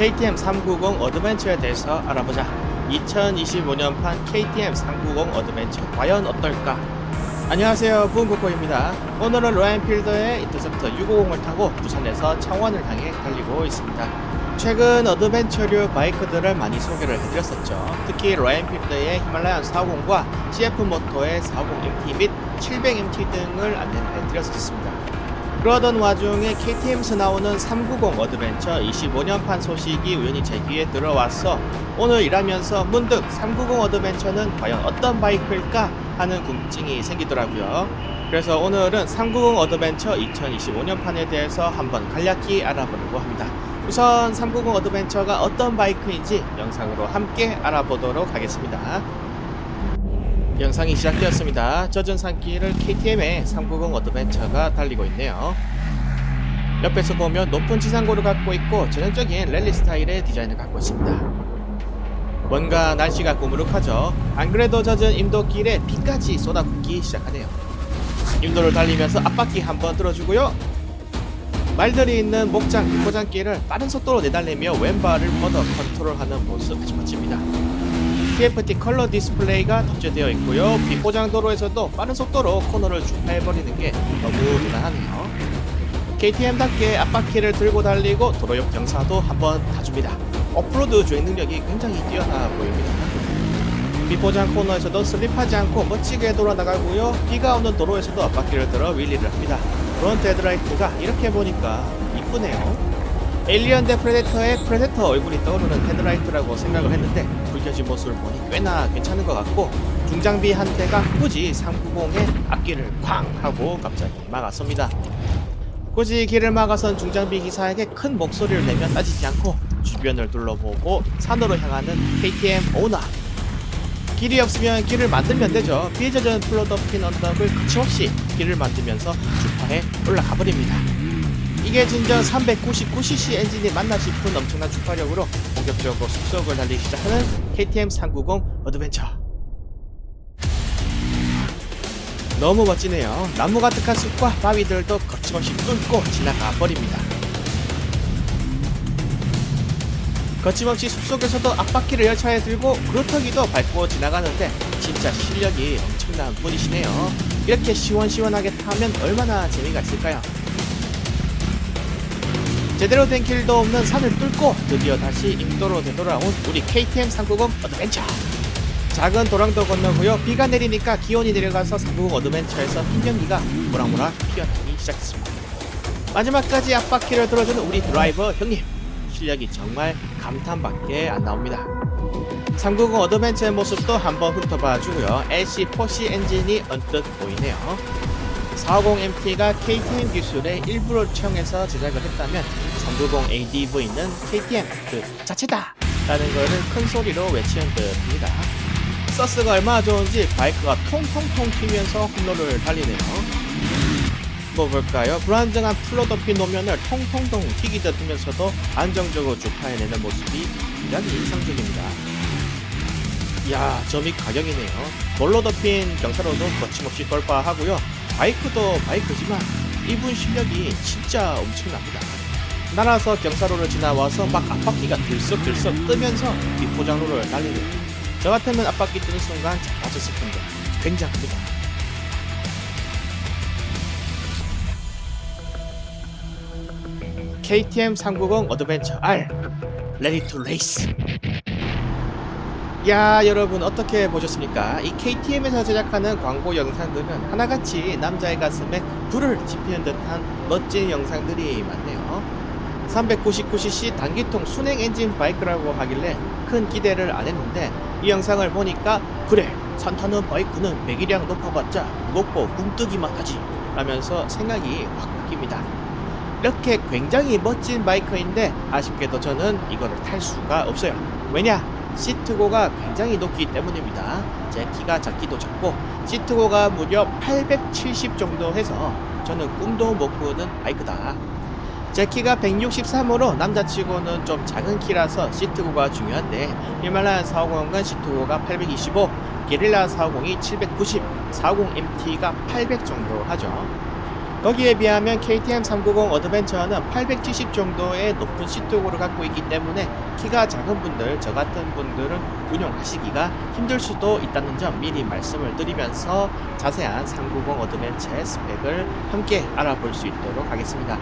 KTM 390 어드벤처에 대해서 알아보자. 2025년판 KTM 390 어드벤처 과연 어떨까? 안녕하세요, 부은코코입니다. 오늘은 로얄필더의 인터셉터 650을 타고 부산에서 창원을 향해 달리고 있습니다. 최근 어드벤처류 바이크들을 많이 소개를 해드렸었죠. 특히 로얄필드의 히말라얀 450과 CF 모토의 450MT 및 700MT 등을 안내를 해드렸었습니다. 그러던 와중에 KTM에서 나오는 390 어드벤처 25년판 소식이 우연히 제 귀에 들어와서 오늘 일하면서 문득 390 어드벤처는 과연 어떤 바이크일까 하는 궁금증이 생기더라고요. 그래서 오늘은 390 어드벤처 2025년판에 대해서 한번 간략히 알아보려고 합니다. 우선 390 어드벤처가 어떤 바이크인지 영상으로 함께 알아보도록 하겠습니다. 영상이 시작되었습니다. 젖은 산길을 KTM의 390 어드벤처가 달리고 있네요. 옆에서 보면 높은 지상고를 갖고 있고 전형적인 랠리 스타일의 디자인을 갖고 있습니다. 뭔가 날씨가 꾸무룩하죠. 안 그래도 젖은 임도길에 비까지 쏟아붓기 시작하네요. 임도를 달리면서 앞바퀴 한번 들어주고요. 말들이 있는 목장 뒷포장길을 빠른 속도로 내달리며 왼발을 뻗어 컨트롤하는 모습 아주 멋집니다. TFT 컬러 디스플레이가 탑재되어 있고요. 비포장 도로에서도 빠른 속도로 코너를 주파해버리는 게 너무 대단하네요. KTM답게 앞바퀴를 들고 달리고 도로 옆 경사도 한번 타줍니다. 오프로드 주행 능력이 굉장히 뛰어나 보입니다. 비포장 코너에서도 슬립하지 않고 멋지게 돌아나가고요. 비가 오는 도로에서도 앞바퀴를 들어 윌리를 합니다. 프론트 헤드라이트가 이렇게 보니까 이쁘네요. 에일리언 대 프레데터의 프레데터 얼굴이 떠오르는 헤드라이트라고 생각을 했는데 불 켜진 모습을 보니 꽤나 괜찮은 것 같고 중장비 한 대가 굳이 390의 앞길을 쾅 하고 갑자기 막았습니다. 굳이 길을 막아선 중장비 기사에게 큰 목소리를 내며 따지지 않고 주변을 둘러보고 산으로 향하는 KTM 오너 길이 없으면 길을 만들면 되죠. 비젖은 플로더핀 언덕을 거침없이 길을 만들면서 주파에 올라가 버립니다. 이게 진정 399cc 엔진이 맞나 싶은 엄청난 주파력으로 본격적으로 속속을 달리기 시작하는 KTM 390 어드벤처. 너무 멋지네요. 나무 가득한 숲과 바위들도 거침없이 뚫고 지나가 버립니다. 거침없이 숲속에서도 앞바퀴를 열차에 들고 그루터기도 밟고 지나가는데 진짜 실력이 엄청난 분이시네요. 이렇게 시원시원하게 타면 얼마나 재미가 있을까요? 제대로 된 길도 없는 산을 뚫고 드디어 다시 임도로 되돌아온 우리 KTM 390 어드벤처. 작은 도랑도 건너 고요. 비가 내리니까 기온이 내려가서 390 어드벤처에서 흰연기가 모락모락 피어나기 시작했습니다. 마지막까지 앞바퀴를 들어주는 우리 드라이버 형님. 실력이 정말 감탄밖에 안 나옵니다. 390 어드벤처의 모습도 한번 훑어봐 주고요. LC4C 엔진이 언뜻 보이네요. 450MT가 KTM 기술의 일부를 채용해서 제작을 했다면 390 ADV는 KTM 그 자체다! 라는 것을 큰 소리로 외치는 듯합니다. 서스가 얼마나 좋은지 바이크가 통통통 튀면서 홈로를 달리네요. 뭐 볼까요? 불안정한 플로더핀 노면을 통통통 튀기듯 하면서도 안정적으로 주파해내는 모습이 굉장히 인상적입니다. 이야, 점이 가격이네요. 몰로더핀 경사로도 거침없이 돌파하고요. 바이크도 바이크지만 이분 실력이 진짜 엄청납니다. 날아서 경사로를 지나와서 막 앞바퀴가 들썩들썩 뜨면서 뒷포장로를 달리는 저 같으면 앞바퀴 뜨는 순간 잡아졌을 텐데 굉장합니다. KTM 390 어드벤처 R 레디 투 레이스 야 여러분 어떻게 보셨습니까? 이 KTM에서 제작하는 광고 영상들은 하나같이 남자의 가슴에 불을 지피는 듯한 멋진 영상들이 많네요 399cc 단기통 순행 엔진 바이크라고 하길래 큰 기대를 안 했는데 이 영상을 보니까 그래 산 타는 바이크는 배기량 높아봤자 무겁고 굼뜨기만 하지 라면서 생각이 확 바뀝니다 이렇게 굉장히 멋진 바이크인데 아쉽게도 저는 이거를 탈 수가 없어요. 왜냐? 시트고가 굉장히 높기 때문입니다. 제 키가 작기도 작고 시트고가 무려 870 정도 해서 저는 꿈도 못 꾸는 바이크다. 제 키가 163으로 남자치고는 좀 작은 키라서 시트고가 중요한데 히말라얀 450은 시트고가 825, 게릴라 450이 790, 40MT가 800 정도 하죠. 거기에 비하면 KTM 390 어드벤처는 870 정도의 높은 시트고를 갖고 있기 때문에 키가 작은 분들, 저 같은 분들은 운용하시기가 힘들 수도 있다는 점 미리 말씀을 드리면서 자세한 390 어드벤처의 스펙을 함께 알아볼 수 있도록 하겠습니다.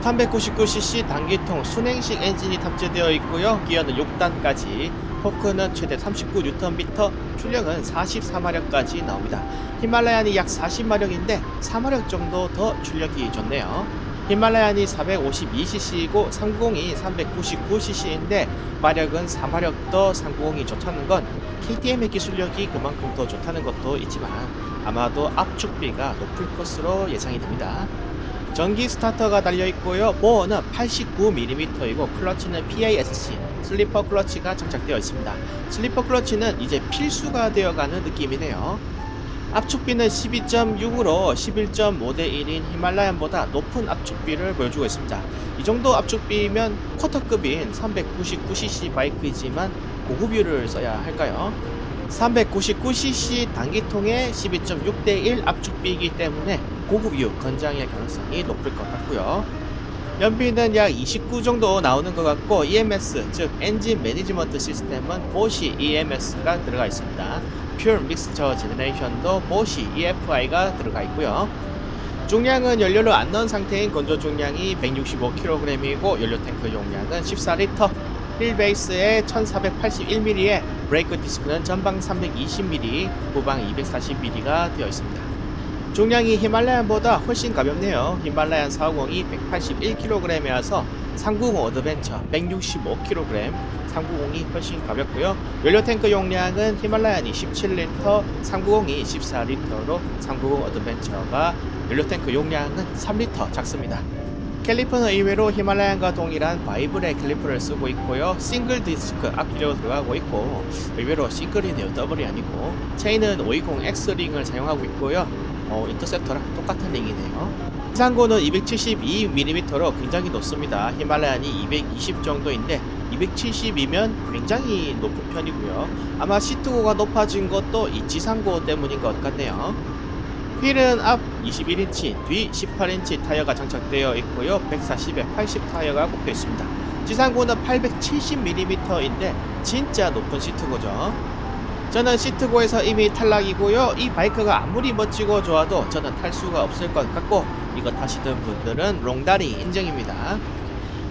399cc 단기통 순행식 엔진이 탑재되어 있고요. 기어는 6단까지, 포크는 최대 39Nm, 출력은 44마력까지 나옵니다. 히말라얀이 약 40마력인데 4마력 정도 더 출력이 좋네요. 히말라얀이 452cc이고 390이 399cc인데 마력은 4마력 더 390이 좋다는 건 KTM의 기술력이 그만큼 더 좋다는 것도 있지만 아마도 압축비가 높을 것으로 예상이 됩니다. 전기 스타터가 달려 있고요. 보어는 89mm이고 클러치는 PASC 슬리퍼 클러치가 장착되어 있습니다. 슬리퍼 클러치는 이제 필수가 되어가는 느낌이네요. 압축비는 12.6으로 11.5대 1인 히말라얀보다 높은 압축비를 보여주고 있습니다. 이 정도 압축비면 쿼터급인 399cc 바이크이지만 고급유를 써야 할까요? 399cc 단기통에 12.6대 1 압축비이기 때문에 고급유 건장의 가능성이 높을 것 같고요. 연비는 약 29 정도 나오는 것 같고 EMS 즉 엔진 매니지먼트 시스템은 보시 EMS가 들어가 있습니다. 퓨얼 믹스처 제너레이션도 보시 EFI가 들어가 있고요. 중량은 연료를 안 넣은 상태인 건조 중량이 165kg이고 연료 탱크 용량은 14리터. 휠 베이스에 1481mm에 브레이크 디스크는 전방 320mm, 후방 240mm가 되어 있습니다. 중량이 히말라얀보다 훨씬 가볍네요. 히말라얀 450이 181kg이어서 390 어드벤처 165kg, 390이 훨씬 가볍고요. 연료 탱크 용량은 히말라얀이 17리터, 390이 14리터로 390 어드벤처가 연료 탱크 용량은 3리터 작습니다. 캘리퍼는 의외로 히말라얀과 동일한 바이브레 캘리퍼를 쓰고 있고요. 싱글 디스크 앞뒤로 들어가고 있고 의외로 싱글이네요. 더블이 아니고 체인은 520X 링을 사용하고 있고요. 어, 인터셉터랑 똑같은 링이네요. 지상고는 272mm로 굉장히 높습니다. 히말라얀이 220 정도인데 270이면 굉장히 높은 편이고요. 아마 시트고가 높아진 것도 이 지상고 때문인 것 같네요. 휠은 앞 21인치, 뒤 18인치 타이어가 장착되어 있고요. 140에 80 타이어가 꼽혀 있습니다. 지상고는 870mm인데 진짜 높은 시트고죠. 저는 시트고에서 이미 탈락이고요. 이 바이크가 아무리 멋지고 좋아도 저는 탈 수가 없을 것 같고 이거 타시던 분들은 롱다리 인정입니다.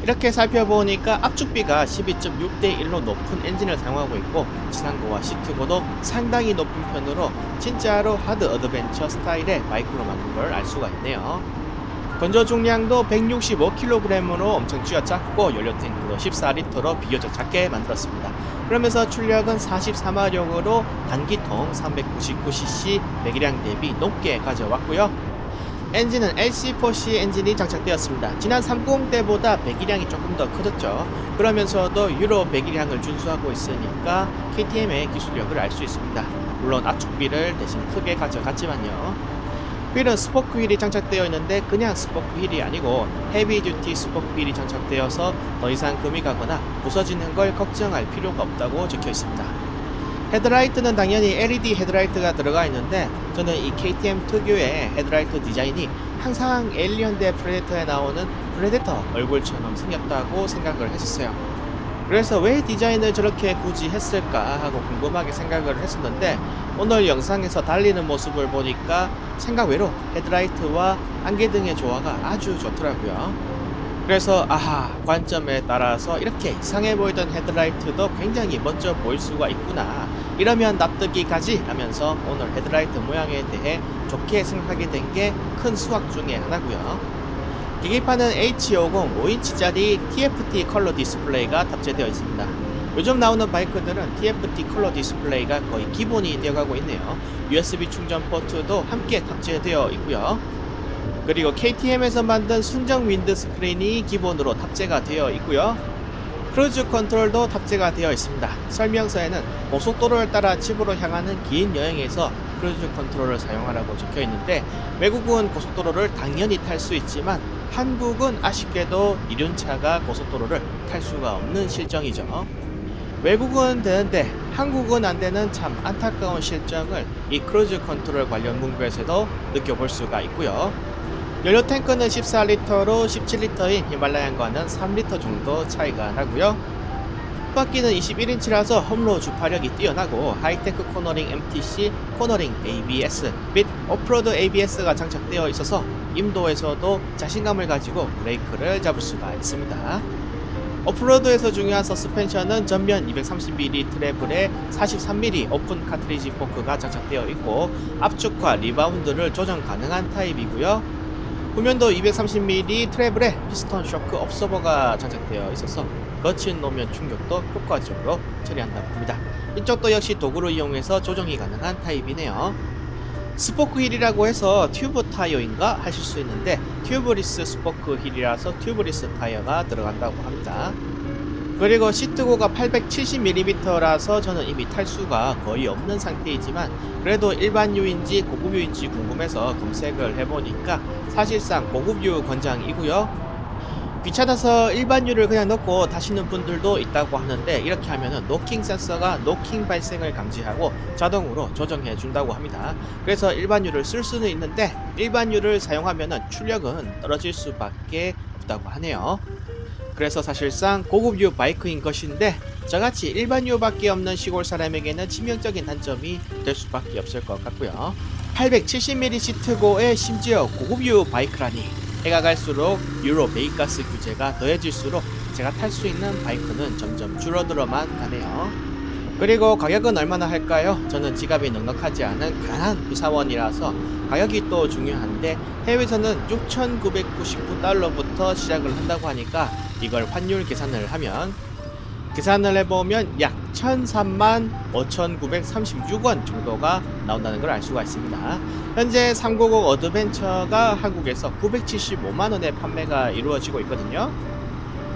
이렇게 살펴보니까 압축비가 12.6대 1로 높은 엔진을 사용하고 있고 지상고와 시트고도 상당히 높은 편으로 진짜로 하드 어드벤처 스타일의 바이크로 만든 걸 알 수가 있네요. 건조 중량도 165kg으로 엄청 쥐어짰고 연료 탱크도 14리터로 비교적 작게 만들었습니다. 그러면서 출력은 44마력으로 단기통 399cc 배기량 대비 높게 가져왔고요. 엔진은 LC4C 엔진이 장착되었습니다. 지난 30 때보다 배기량이 조금 더 커졌죠. 그러면서도 유로 배기량을 준수하고 있으니까 KTM의 기술력을 알 수 있습니다. 물론 압축비를 대신 크게 가져갔지만요. 휠은 스포크 휠이 장착되어 있는데 그냥 스포크 휠이 아니고 헤비 듀티 스포크 휠이 장착되어서 더 이상 금이 가거나 부서지는 걸 걱정할 필요가 없다고 적혀 있습니다. 헤드라이트는 당연히 LED 헤드라이트가 들어가 있는데 저는 이 KTM 특유의 헤드라이트 디자인이 항상 에일리언 대 프레데터에 나오는 프레데터 얼굴처럼 생겼다고 생각을 했었어요. 그래서 왜 디자인을 저렇게 굳이 했을까 하고 궁금하게 생각을 했었는데 오늘 영상에서 달리는 모습을 보니까 생각 외로 헤드라이트와 안개등의 조화가 아주 좋더라고요. 그래서 아하 관점에 따라서 이렇게 이상해 보이던 헤드라이트도 굉장히 멋져 보일 수가 있구나 이러면 납득이 가지 하면서 오늘 헤드라이트 모양에 대해 좋게 생각하게 된 게 큰 수확 중에 하나고요. 계기판은 H50 5인치짜리 TFT 컬러 디스플레이가 탑재되어 있습니다. 요즘 나오는 바이크들은 TFT 컬러 디스플레이가 거의 기본이 되어가고 있네요. USB 충전 포트도 함께 탑재되어 있고요. 그리고 KTM에서 만든 순정 윈드 스크린이 기본으로 탑재가 되어 있고요. 크루즈 컨트롤도 탑재가 되어 있습니다. 설명서에는 고속도로를 따라 집으로 향하는 긴 여행에서 크루즈 컨트롤을 사용하라고 적혀 있는데 외국은 고속도로를 당연히 탈 수 있지만 한국은 아쉽게도 이륜차가 고속도로를 탈 수가 없는 실정이죠. 외국은 되는데 한국은 안 되는 참 안타까운 실정을 이 크루즈 컨트롤 관련 문구에서도 느껴볼 수가 있고요. 연료 탱크는 14리터로 17리터인 히말라얀과는 3리터 정도 차이가 나고요. 바퀴는 21인치라서 홈로 주파력이 뛰어나고 하이테크 코너링 MTC, 코너링 ABS 및 오프로드 ABS가 장착되어 있어서 임도에서도 자신감을 가지고 브레이크를 잡을 수가 있습니다. 오프로드에서 중요한 서스펜션은 전면 230mm 트래블에 43mm 오픈 카트리지 포크가 장착되어 있고 압축과 리바운드를 조정 가능한 타입이고요. 후면도 230mm 트래블에 피스톤 쇼크 업서버가 장착되어 있어서 거친 노면 충격도 효과적으로 처리한다고 합니다. 이쪽도 역시 도구를 이용해서 조정이 가능한 타입이네요. 스포크 힐이라고 해서 튜브 타이어인가 하실 수 있는데 튜브리스 스포크 힐이라서 튜브리스 타이어가 들어간다고 합니다. 그리고 시트고가 870mm라서 저는 이미 탈수가 거의 없는 상태이지만 그래도 일반유인지 고급유인지 궁금해서 검색을 해보니까 사실상 고급유 권장이고요. 귀찮아서 일반유를 그냥 넣고 타시는 분들도 있다고 하는데 이렇게 하면은 노킹 센서가 노킹 발생을 감지하고 자동으로 조정해 준다고 합니다. 그래서 일반유를 쓸 수는 있는데 일반유를 사용하면은 출력은 떨어질 수밖에 없다고 하네요. 그래서 사실상 고급유 바이크인 것인데 저같이 일반유밖에 없는 시골 사람에게는 치명적인 단점이 될 수밖에 없을 것 같고요. 870mm 시트고에 심지어 고급유 바이크라니 해가 갈수록 유로 배기가스 규제가 더해질수록 제가 탈 수 있는 바이크는 점점 줄어들어만 가네요. 그리고 가격은 얼마나 할까요? 저는 지갑이 넉넉하지 않은 가난한 회사원이라서 가격이 또 중요한데 해외에서는 6,999달러부터 시작을 한다고 하니까 이걸 환율 계산을 하면 계산을 해보면 약 1,003만 5,936원 정도가 나온다는 걸 알 수가 있습니다. 현재 390 어드벤처가 한국에서 975만 원에 판매가 이루어지고 있거든요.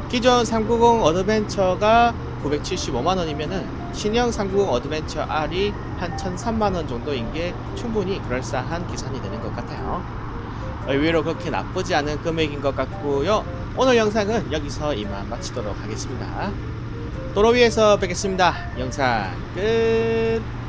기존 390 어드벤처가 975만 원이면은 신형 390 어드벤처 R이 한 1,003만 원 정도인 게 충분히 그럴싸한 계산이 되는 것 같아요. 의외로 그렇게 나쁘지 않은 금액인 것 같고요. 오늘 영상은 여기서 이만 마치도록 하겠습니다. 도로 위에서 뵙겠습니다. 영상 끝.